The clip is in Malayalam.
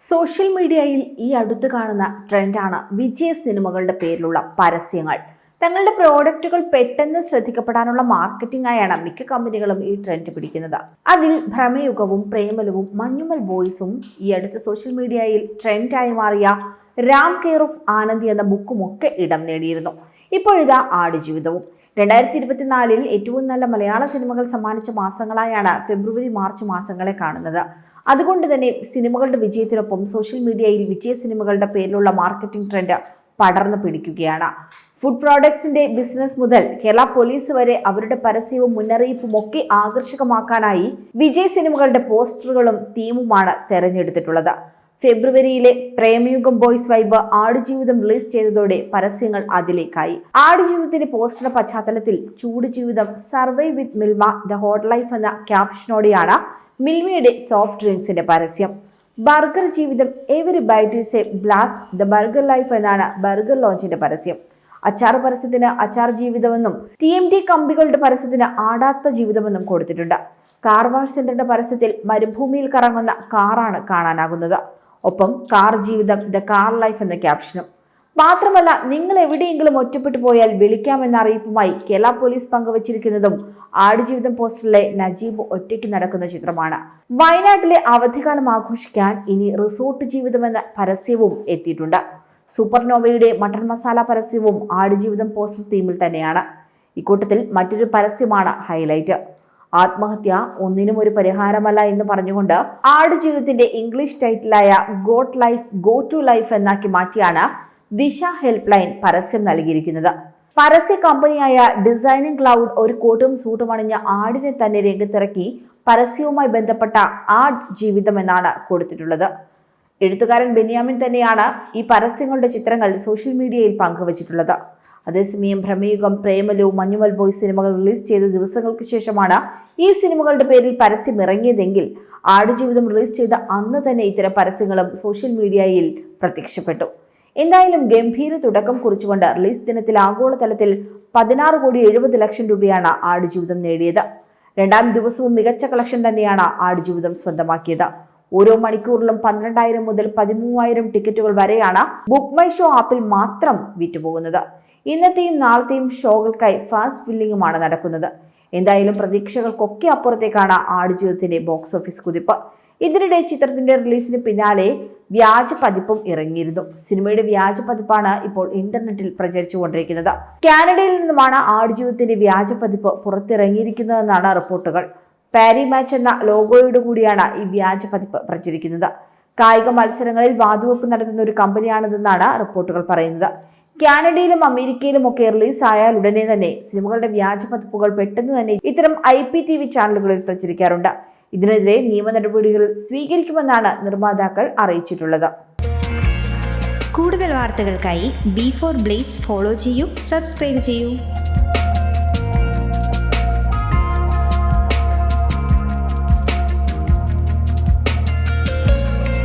സോഷ്യൽ മീഡിയയിൽ ഈ അടുത്ത് കാണുന്ന ട്രെൻഡാണ് വിജയ സിനിമകളുടെ പേരിലുള്ള പരസ്യങ്ങൾ. തങ്ങളുടെ പ്രോഡക്റ്റുകൾ പെട്ടെന്ന് ശ്രദ്ധിക്കപ്പെടാനുള്ള മാർക്കറ്റിംഗ് ആയാണ് മിക്ക കമ്പനികളും ഈ ട്രെൻഡ് പിടിക്കുന്നത്. അതിൽ ഭ്രമയുഗവും പ്രേമലവും മഞ്ഞുമൽ ബോയ്സും ഈ അടുത്ത സോഷ്യൽ മീഡിയയിൽ ട്രെൻഡായി മാറിയ രാം കെയർ ഓഫ് ആനന്ദി എന്ന ബുക്കും ഒക്കെ ഇടം നേടിയിരുന്നു. ഇപ്പോഴിതാ ആടുജീവിതവും. രണ്ടായിരത്തി ഇരുപത്തിനാലിൽ ഏറ്റവും നല്ല മലയാള സിനിമകൾ സമ്മാനിച്ച മാസങ്ങളായാണ് ഫെബ്രുവരി മാർച്ച് മാസങ്ങളെ കാണുന്നത്. അതുകൊണ്ട് തന്നെ സിനിമകളുടെ വിജയത്തിനൊപ്പം സോഷ്യൽ മീഡിയയിൽ വിജയ സിനിമകളുടെ പേരിലുള്ള മാർക്കറ്റിംഗ് ട്രെൻഡ് പടർന്നു പിടിക്കുകയാണ്. ഫുഡ് പ്രോഡക്ട്സിന്റെ ബിസിനസ് മുതൽ കേരള പോലീസ് വരെ അവരുടെ പരസ്യവും മുന്നറിയിപ്പും ഒക്കെ ആകർഷകമാക്കാനായി വിജയ് സിനിമകളുടെ പോസ്റ്ററുകളും തീമുമാണ് തെരഞ്ഞെടുത്തിട്ടുള്ളത്. ഫെബ്രുവരിയിലെ Premayugam boys vibe Aadujeevitham release ചെയ്തതോടെ പരസ്യങ്ങൾ അതിലേക്കായി. ആടുജീവിതത്തിന്റെ പോസ്റ്ററിന്റെ പശ്ചാത്തലത്തിൽ ചൂട് ജീവിതം survive with Milma the hot life എന്ന ക്യാപ്ഷനോടെയാണ് മിൽമയുടെ സോഫ്റ്റ് ഡ്രിങ്ക്സിന്റെ പരസ്യം. ബർഗർ ജീവിതം every bite is a blast. The burger life എന്നാണ് ബർഗർ ലോഞ്ചിന്റെ പരസ്യം. അച്ചാർ പരസ്യത്തിന് അച്ചാർ ജീവിതമെന്നും ടി എം ടി കമ്പികളുടെ പരസ്യത്തിന് ആടാത്ത ജീവിതമെന്നും കൊടുത്തിട്ടുണ്ട്. കാർ വാഷ് സെന്ററിന്റെ പരസ്യത്തിൽ മരുഭൂമിയിൽ കറങ്ങുന്ന കാറാണ് കാണാനാകുന്നത്. ഒപ്പം കാർ ജീവിതം ദ കാർ ലൈഫ് എന്ന ക്യാപ്ഷനും. മാത്രമല്ല നിങ്ങൾ എവിടെയെങ്കിലും ഒറ്റപ്പെട്ടു പോയാൽ വിളിക്കാമെന്ന അറിയിപ്പുമായി കേരള പോലീസ് പങ്കുവച്ചിരിക്കുന്നതും ആടുജീവിതം പോസ്റ്ററിലെ നജീബ് ഒറ്റയ്ക്ക് നടക്കുന്ന ചിത്രമാണ്. വയനാട്ടിലെ അവധിക്കാലം ആഘോഷിക്കാൻ ഇനി റിസോർട്ട് ജീവിതമെന്ന പരസ്യവും എത്തിയിട്ടുണ്ട്. സൂപ്പർനോവയുടെ മട്ടൺ മസാല പരസ്യവും ആടുജീവിതം പോസ്റ്റർ തീമിൽ തന്നെയാണ്. ഇക്കൂട്ടത്തിൽ മറ്റൊരു പരസ്യമാണ് ഹൈലൈറ്റ്. ആത്മഹത്യ ഒന്നിനും ഒരു പരിഹാരമല്ല എന്ന് പറഞ്ഞുകൊണ്ട് ആടുജീവിതത്തിന്റെ English ടൈറ്റിലായ goat life go to life എന്നാക്കി മാറ്റിയാണ് ദിശ ഹെൽപ്പ് ലൈൻ പരസ്യം നൽകിയിരിക്കുന്നത്. പരസ്യ കമ്പനിയായ ഡിസൈനിങ് ക്ലൗഡ് ഒരു കോട്ടും സൂട്ടും അണിഞ്ഞ ആടിനെ തന്നെ രംഗത്തിറക്കി പരസ്യവുമായി ബന്ധപ്പെട്ട ആട് ജീവിതം എന്നാണ് കൊടുത്തിട്ടുള്ളത്. എഴുത്തുകാരൻ ബെന്യാമിൻ തന്നെയാണ് ഈ പരസ്യങ്ങളുടെ ചിത്രങ്ങൾ സോഷ്യൽ മീഡിയയിൽ പങ്കുവച്ചിട്ടുള്ളത്. അതേസമയം ഭ്രമയുഗം പ്രേമലു മഞ്ഞുമൽ ബോയ് സിനിമകൾ റിലീസ് ചെയ്ത ദിവസങ്ങൾക്ക് ശേഷമാണ് ഈ സിനിമകളുടെ പേരിൽ പരസ്യം ഇറങ്ങിയതെങ്കിൽ ആടുജീവിതം റിലീസ് ചെയ്ത അന്ന് തന്നെ ഇത്തരം പരസ്യങ്ങളും സോഷ്യൽ മീഡിയയിൽ പ്രത്യക്ഷപ്പെട്ടു. എന്തായാലും ഗംഭീര തുടക്കം കുറിച്ചുകൊണ്ട് റിലീസ് ദിനത്തിൽ ആഗോളതലത്തിൽ പതിനാറ് കോടി എഴുപത് ലക്ഷം രൂപയാണ് ആടുജീവിതം നേടിയത്. രണ്ടാം ദിവസവും മികച്ച കളക്ഷൻ തന്നെയാണ് ആടുജീവിതം സ്വന്തമാക്കിയത്. ഓരോ മണിക്കൂറിലും പന്ത്രണ്ടായിരം മുതൽ പതിമൂവായിരം ടിക്കറ്റുകൾ വരെയാണ് ബുക്ക് മൈ ഷോ ആപ്പിൽ മാത്രം വിറ്റുപോകുന്നത്. ഇന്നത്തെയും നാളത്തെയും ഷോകൾക്കായി ഫാസ്റ്റ് ഫില്ലിങ്ങുമാണ് നടക്കുന്നത്. എന്തായാലും പ്രതീക്ഷകൾക്കൊക്കെ അപ്പുറത്തേക്കാണ് ആടുജീവിതത്തിന്റെ ബോക്സ് ഓഫീസ് കുതിപ്പ്. ഇതിനിടെ ചിത്രത്തിന്റെ റിലീസിന് പിന്നാലെ വ്യാജ പതിപ്പും ഇറങ്ങിയിരുന്നു. സിനിമയുടെ വ്യാജ പതിപ്പാണ് ഇപ്പോൾ ഇന്റർനെറ്റിൽ പ്രചരിച്ചുകൊണ്ടിരിക്കുന്നത്. കാനഡയിൽ നിന്നുമാണ് ആടുജീവിതത്തിന്റെ വ്യാജ പതിപ്പ് പുറത്തിറങ്ങിയിരിക്കുന്നതെന്നാണ് റിപ്പോർട്ടുകൾ. പാരി മാച്ച് എന്ന ലോഗോയോടുകൂടിയാണ് ഈ വ്യാജ പതിപ്പ് പ്രചരിക്കുന്നത്. കായിക മത്സരങ്ങളിൽ വാതുവെപ്പ് നടത്തുന്ന ഒരു കമ്പനിയാണിതെന്നാണ് റിപ്പോർട്ടുകൾ പറയുന്നത്. കാനഡയിലും അമേരിക്കയിലും ഒക്കെ റിലീസ് ഉടനെ തന്നെ സിനിമകളുടെ വ്യാജ പതിപ്പുകൾ പെട്ടെന്ന് തന്നെ ഇത്തരം ഐ പി ടി വി ചാനലുകളിൽ പ്രചരിക്കാറുണ്ട്. ഇതിനെതിരെ നിയമ നടപടികൾ സ്വീകരിക്കുമെന്നാണ് നിർമ്മാതാക്കൾ അറിയിച്ചിട്ടുള്ളത്. കൂടുതൽ വാർത്തകൾക്കായി ബി ഫോർ ബ്ലേസ് ഫോളോ ചെയ്യൂ സബ്സ്ക്രൈബ് ചെയ്യൂ.